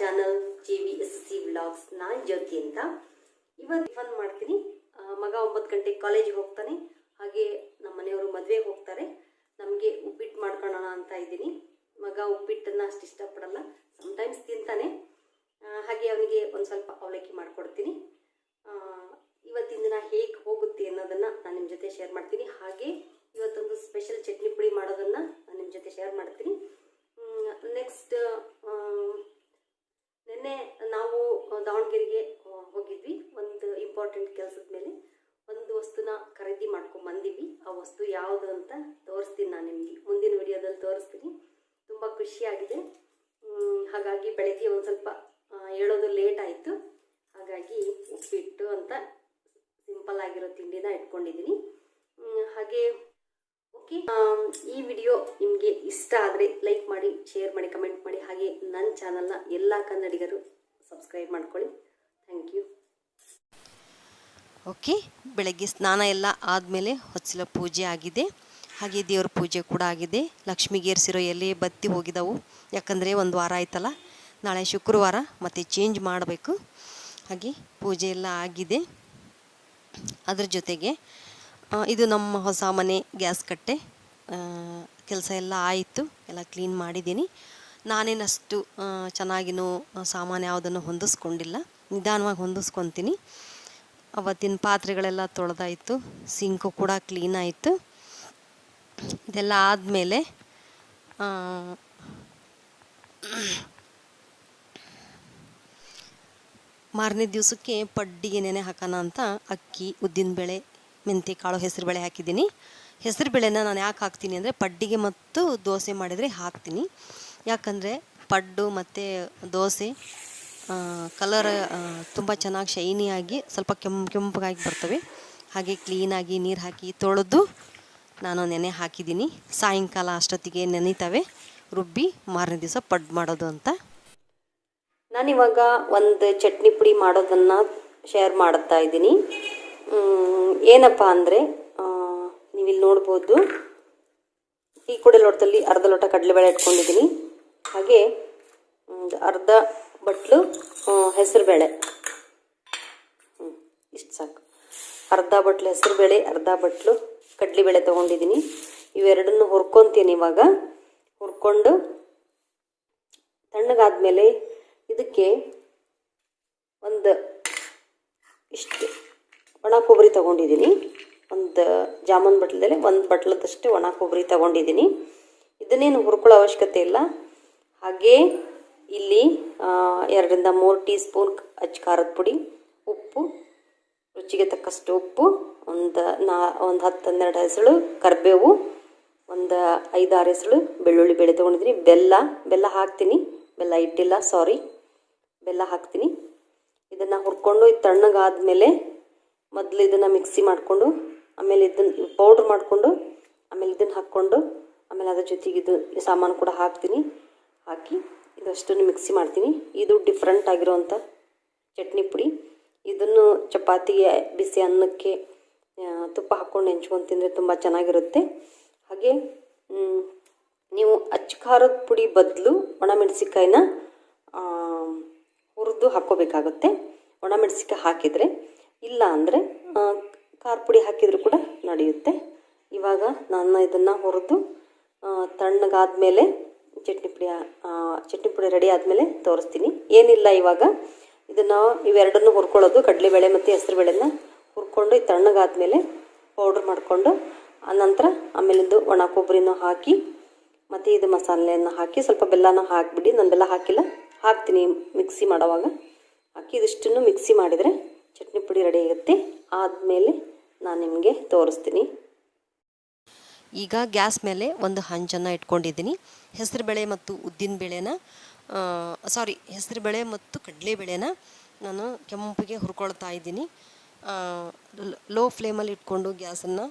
Channel G V S C ವ್ಲಾಗ್ಸ್ನ Jyothi ಅಂತ. ಇವತ್ತು fun ಮಾಡ್ತೀನಿ. ಮಗ ಒಂಬತ್ತು ಗಂಟೆಗೆ ಕಾಲೇಜಿಗೆ ಹೋಗ್ತಾನೆ. ಹಾಗೆ ನಮ್ಮ ಮನೆಯವರು ಮದುವೆಗೆ ಹೋಗ್ತಾರೆ. ನಮಗೆ ಉಪ್ಪಿಟ್ಟು ಮಾಡ್ಕೊಳ್ಳೋಣ ಅಂತ ಇದ್ದೀನಿ. ಮಗ ಉಪ್ಪಿಟ್ಟನ್ನು ಅಷ್ಟು ಇಷ್ಟಪಡಲ್ಲ. ಸಮ್ಟೈಮ್ಸ್ ತಿಂತಾನೆ. ಹಾಗೆ ಅವನಿಗೆ ಒಂದು ಸ್ವಲ್ಪ ಅವಲಕ್ಕಿ ಮಾಡಿಕೊಡ್ತೀನಿ. ಇವತ್ತಿನ ದಿನ ಹೇಗೆ ಹೋಗುತ್ತೆ ಅನ್ನೋದನ್ನು ನಾನು ನಿಮ್ಮ ಜೊತೆ ಶೇರ್ ಮಾಡ್ತೀನಿ. ಹಾಗೆ ಇವತ್ತೊಂದು ಸ್ಪೆಷಲ್ ಚಟ್ನಿ ಪುಡಿ ಮಾಡೋದನ್ನು ನಾನು ನಿಮ್ಮ ಜೊತೆ ಶೇರ್ ಮಾಡ್ತೀನಿ. ನೆಕ್ಸ್ಟ್ ನಿನ್ನೆ ನಾವು ದಾವಣಗೆರೆಗೆ ಹೋಗಿದ್ವಿ. ಒಂದು ಇಂಪಾರ್ಟೆಂಟ್ ಕೆಲಸದ ಮೇಲೆ ಒಂದು ವಸ್ತುನ ಖರೀದಿ ಮಾಡ್ಕೊಂಡು ಬಂದಿವಿ. ಆ ವಸ್ತು ಯಾವುದು ಅಂತ ತೋರಿಸ್ತೀನಿ ನಾನು ನಿಮಗೆ. ಮುಂದಿನ ವಿಡಿಯೋದಲ್ಲಿ ತೋರಿಸ್ತೀನಿ. ತುಂಬ ಖುಷಿಯಾಗಿದೆ. ಹಾಗಾಗಿ ಬೆಳಗ್ಗೆ ಒಂದು ಸ್ವಲ್ಪ ಹೇಳೋದು ಲೇಟ್ ಆಯಿತು. ಹಾಗಾಗಿ ಉಪ್ಪಿಟ್ಟು ಅಂತ ಸಿಂಪಲ್ ಆಗಿರೋ ತಿಂಡಿನ ಇಟ್ಕೊಂಡಿದ್ದೀನಿ ಹಾಗೆ ಓಕೆ. ಈ ವಿಡಿಯೋ ನಿಮಗೆ ಇಷ್ಟ ಆದರೆ ಲೈಕ್ ಮಾಡಿ, ಶೇರ್ ಮಾಡಿ, ಕಮೆಂಟ್ ಮಾಡಿ, ಹಾಗೆ ನನ್ನ ಚಾನಲ್ನ ಎಲ್ಲ ಕನ್ನಡಿಗರು ಸಬ್ಸ್ಕ್ರೈಬ್ ಮಾಡ್ಕೊಳ್ಳಿ. Thank you. ಓಕೆ, ಬೆಳಗ್ಗೆ ಸ್ನಾನ ಎಲ್ಲ ಆದಮೇಲೆ ಹೊಚ್ಚಲ ಪೂಜೆ ಆಗಿದೆ. ಹಾಗೆ ದೇವ್ರ ಪೂಜೆ ಕೂಡ ಆಗಿದೆ. ಲಕ್ಷ್ಮಿಗೆ ಏರಿಸಿರೋ ಎಲೆ ಬತ್ತಿ ಹೋಗಿದ್ದಾವು ಯಾಕಂದರೆ ಒಂದು ವಾರ ಆಯ್ತಲ್ಲ, ನಾಳೆ ಶುಕ್ರವಾರ ಮತ್ತು ಚೇಂಜ್ ಮಾಡಬೇಕು. ಹಾಗೆ ಪೂಜೆ ಎಲ್ಲ ಆಗಿದೆ. ಅದ್ರ ಜೊತೆಗೆ ಇದು ನಮ್ಮ ಹೊಸ ಮನೆ ಗ್ಯಾಸ್ ಕಟ್ಟೆ. ಕೆಲಸ ಎಲ್ಲ ಆಯಿತು, ಎಲ್ಲ ಕ್ಲೀನ್ ಮಾಡಿದ್ದೀನಿ. ನಾನೇನಷ್ಟು ಚೆನ್ನಾಗಿನೂ ಸಾಮಾನು ಯಾವುದನ್ನು ಹೊಂದಿಸ್ಕೊಂಡಿಲ್ಲ. ನಿಧಾನವಾಗಿ ಹೊಂದಿಸ್ಕೊತೀನಿ. ಅವತ್ತಿನ ಪಾತ್ರೆಗಳೆಲ್ಲ ತೊಳೆದಾಯಿತು ಸಿಂಕು ಕೂಡ ಕ್ಲೀನ್ ಆಯಿತು. ಇದೆಲ್ಲ ಆದಮೇಲೆ ಮಾರನೇ ದಿವಸಕ್ಕೆ ಪಡ್ಡಿಗೆ ನೆನೆ ಹಾಕೋಣ ಅಂತ ಅಕ್ಕಿ, ಉದ್ದಿನಬೇಳೆ ಮೆಂತ್ಯಕಾಳು ಹೆಸರುಬೇಳೆ ಹಾಕಿದ್ದೀನಿ. ಹೆಸರುಬೇಳೆನ ನಾನು ಯಾಕೆ ಹಾಕ್ತೀನಿ ಅಂದರೆ ಪಡ್ಡಿಗೆ ಮತ್ತು ದೋಸೆ ಮಾಡಿದರೆ ಹಾಕ್ತೀನಿ. ಯಾಕಂದರೆ ಪಡ್ಡು ಮತ್ತು ದೋಸೆ ಕಲರ್ ತುಂಬ ಚೆನ್ನಾಗಿ ಶೈನಿಯಾಗಿ ಸ್ವಲ್ಪ ಕೆಂಪು ಕೆಂಪಗಾಗಿ ಬರ್ತವೆ. ಹಾಗೆ ಕ್ಲೀನಾಗಿ ನೀರು ಹಾಕಿ ತೊಳೆದು ನಾನು ನೆನೆ ಹಾಕಿದ್ದೀನಿ. ಸಾಯಂಕಾಲ ಅಷ್ಟೊತ್ತಿಗೆ ನೆನೀತವೆ. ರುಬ್ಬಿ ಮಾರನೇ ದಿವಸ ಪಡ್ಡು ಮಾಡೋದು ಅಂತ. ನಾನಿವಾಗ ಒಂದು ಚಟ್ನಿ ಪುಡಿ ಮಾಡೋದನ್ನು ಶೇರ್ ಮಾಡ್ತಾ ಇದ್ದೀನಿ. ಏನಪ್ಪ ಅಂದರೆ ನೀವಿಲ್ಲಿ ನೋಡ್ಬೋದು ಈ ಕೂಡ ಲೋಟದಲ್ಲಿ ಅರ್ಧ ಲೋಟ ಕಡಲೆಬೇಳೆ ಇಟ್ಕೊಂಡಿದ್ದೀನಿ. ಹಾಗೆ ಅರ್ಧ ಬಟ್ಲು ಹೆಸರುಬೇಳೆ. ಇಷ್ಟು ಸಾಕು. ಅರ್ಧ ಬಟ್ಲು ಹೆಸರುಬೇಳೆ, ಅರ್ಧ ಬಟ್ಲು ಕಡಲೆಬೇಳೆ ತೊಗೊಂಡಿದ್ದೀನಿ. ಇವೆರಡನ್ನು ಹುರ್ಕೊತೀನಿ ಇವಾಗ. ಹುರ್ಕೊಂಡು, ತಣ್ಣಗಾದ್ಮೇಲೆ ಇದಕ್ಕೆ ಒಂದು ಇಷ್ಟು ಒಣ ಕೊಬ್ಬರಿ ತೊಗೊಂಡಿದ್ದೀನಿ. ಒಂದು ಜಾಮೂನ್ ಬಟ್ಲದಲ್ಲಿ ಒಂದು ಬಟ್ಲದಷ್ಟೇ ಒಣ ಕೊಬ್ಬರಿ ತೊಗೊಂಡಿದ್ದೀನಿ. ಇದನ್ನೇನು ಹುರ್ಕೊಳ್ಳೋ ಅವಶ್ಯಕತೆ ಇಲ್ಲ. ಹಾಗೇ ಇಲ್ಲಿ ಎರಡರಿಂದ ಮೂರು ಟೀ ಸ್ಪೂನ್ ಅಚ್ಚ ಖಾರದ ಪುಡಿ, ಉಪ್ಪು, ರುಚಿಗೆ ತಕ್ಕಷ್ಟು ಉಪ್ಪು, ಒಂದು ನಾ, ಒಂದು ಹತ್ತು ಹನ್ನೆರಡು ಹೆಸಳು ಕರಿಬೇವು, ಒಂದು ಐದಾರು ಹೆಸಳು ಬೆಳ್ಳುಳ್ಳಿ ಬೆಳೆ ತೊಗೊಂಡಿದ್ದೀನಿ. ಬೆಲ್ಲ ಬೆಲ್ಲ ಹಾಕ್ತೀನಿ. ಬೆಲ್ಲ ಇಟ್ಟಿಲ್ಲ ಸಾರಿ ಬೆಲ್ಲ ಹಾಕ್ತೀನಿ. ಇದನ್ನು ಹುರ್ಕೊಂಡು ಇದು ತಣ್ಣಗಾದ್ಮೇಲೆ ಮೊದಲು ಇದನ್ನು ಮಿಕ್ಸಿ ಮಾಡಿಕೊಂಡು, ಆಮೇಲೆ ಇದನ್ನು ಪೌಡ್ರ್ ಮಾಡಿಕೊಂಡು, ಆಮೇಲೆ ಇದನ್ನು ಹಾಕ್ಕೊಂಡು, ಆಮೇಲೆ ಅದ್ರ ಜೊತೆಗೆ ಇದು ಸಾಮಾನು ಕೂಡ ಹಾಕ್ತೀನಿ. ಹಾಕಿ ಇದಷ್ಟನ್ನು ಮಿಕ್ಸಿ ಮಾಡ್ತೀನಿ. ಇದು ಡಿಫ್ರೆಂಟ್ ಆಗಿರೋವಂಥ ಚಟ್ನಿ ಪುಡಿ. ಇದನ್ನು ಚಪಾತಿಗೆ, ಬಿಸಿ ಅನ್ನಕ್ಕೆ ತುಪ್ಪ ಹಾಕ್ಕೊಂಡು ನೆಂಚ್ಕೊಂಡು ತಿಂದರೆ ತುಂಬ ಚೆನ್ನಾಗಿರುತ್ತೆ. ಹಾಗೆ ನೀವು ಅಚ್ಚ ಖಾರದ ಪುಡಿ ಬದಲು ಒಣಮೆಣಸಿಕಾಯಿನ ಹುರಿದು ಹಾಕ್ಕೋಬೇಕಾಗುತ್ತೆ. ಒಣಮೆಣಸಿಕಾಯಿ ಹಾಕಿದರೆ ಇಲ್ಲ ಅಂದರೆ ಖಾರ ಪುಡಿ ಹಾಕಿದರೂ ಕೂಡ ನಡೆಯುತ್ತೆ. ಇವಾಗ ನಾನು ಇದನ್ನು ಹುರಿದು ತಣ್ಣಗಾದ್ಮೇಲೆ ಚಟ್ನಿ ಪುಡಿ ಚಟ್ನಿ ಪುಡಿ ರೆಡಿ ಆದಮೇಲೆ ತೋರಿಸ್ತೀನಿ. ಏನಿಲ್ಲ ಇವಾಗ. ಇದನ್ನು ಇವೆರಡನ್ನು ಹುರ್ಕೊಳ್ಳೋದು, ಕಡಲೆಬೇಳೆ ಮತ್ತು ಹೆಸರುಬೇಳೆನ ಹುರ್ಕೊಂಡು ತಣ್ಣಗಾದ ಮೇಲೆ ಪೌಡ್ರ್ ಮಾಡಿಕೊಂಡು ಆನಂತರ ಆಮೇಲಿಂದು ಒಣ ಕೊಬ್ಬರಿನೂ ಹಾಕಿ, ಮತ್ತು ಇದು ಮಸಾಲೆಯನ್ನು ಹಾಕಿ, ಸ್ವಲ್ಪ ಬೆಲ್ಲನ ಹಾಕಿಬಿಡಿ. ನಾನು ಬೆಲ್ಲ ಹಾಕಿಲ್ಲ. ಹಾಕ್ತೀನಿ ಮಿಕ್ಸಿ ಮಾಡೋವಾಗ. ಹಾಕಿ ಇದಿಷ್ಟನ್ನು ಮಿಕ್ಸಿ ಮಾಡಿದರೆ ಚಟ್ನಿ ಪುಡಿ ರೆಡಿ ಆಗುತ್ತೆ. ಆದಮೇಲೆ ನಾನು ನಿಮಗೆ ತೋರಿಸ್ತೀನಿ. ಈಗ ಗ್ಯಾಸ್ ಮೇಲೆ ಒಂದು ಹಂಚನ್ನು ಇಟ್ಕೊಂಡಿದ್ದೀನಿ. ಹೆಸರುಬೇಳೆ ಮತ್ತು ಉದ್ದಿನ ಬೇಳೆನ ಸಾರಿ ಹೆಸರುಬೇಳೆ ಮತ್ತು ಕಡಲೆಬೇಳೆನ ನಾನು ಕೆಂಪಿಗೆ ಹುರ್ಕೊಳ್ತಾ ಇದ್ದೀನಿ. ಲೋ ಫ್ಲೇಮಲ್ಲಿ ಇಟ್ಕೊಂಡು ಗ್ಯಾಸನ್ನು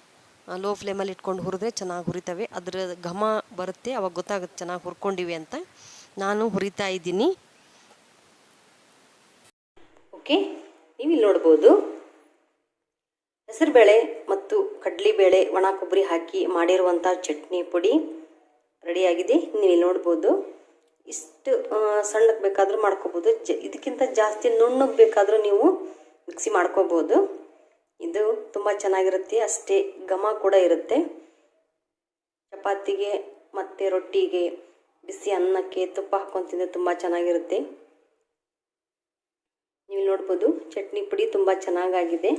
ಲೋ ಫ್ಲೇಮಲ್ಲಿ ಇಟ್ಕೊಂಡು ಹುರಿದ್ರೆ ಚೆನ್ನಾಗಿ ಹುರಿತವೆ. ಅದರ ಘಮ ಬರುತ್ತೆ ಅವಾಗ ಗೊತ್ತಾಗುತ್ತೆ ಚೆನ್ನಾಗಿ ಹುರ್ಕೊಂಡಿವಿ ಅಂತ. ನಾನು ಹುರಿತಾ ಇದ್ದೀನಿ. ಓಕೆ ನೀವಿಲ್ಲಿ ನೋಡ್ಬೋದು ಹೆಸರುಬೇಳೆ ಮತ್ತು ಕಡ್ಲಿಬೇಳೆ, ಒಣ ಕೊಬ್ಬರಿ ಹಾಕಿ ಮಾಡಿರುವಂಥ ಚಟ್ನಿ ಪುಡಿ ರೆಡಿಯಾಗಿದೆ. ನೀವು ಇಲ್ಲಿ ನೋಡ್ಬೋದು ಇಷ್ಟು ಸಣ್ಣಕ್ಕೆ ಬೇಕಾದರೂ ಮಾಡ್ಕೋಬೋದು. ಜ, ಇದಕ್ಕಿಂತ ಜಾಸ್ತಿ ನುಣ್ಣಗೆ ಬೇಕಾದರೂ ನೀವು ಮಿಕ್ಸಿ ಮಾಡ್ಕೋಬೋದು. ಇದು ತುಂಬ ಚೆನ್ನಾಗಿರುತ್ತೆ. ಅಷ್ಟೇ ಘಮ ಕೂಡ ಇರುತ್ತೆ. ಚಪಾತಿಗೆ ಮತ್ತು ರೊಟ್ಟಿಗೆ ಬಿಸಿ ಅನ್ನಕ್ಕೆ ತುಪ್ಪ ಹಾಕ್ಕೊಂಡು ತುಂಬ ಚೆನ್ನಾಗಿರುತ್ತೆ. ನೀವು ನೋಡ್ಬೋದು ಚಟ್ನಿ ಪುಡಿ ತುಂಬ ಚೆನ್ನಾಗಾಗಿದೆ.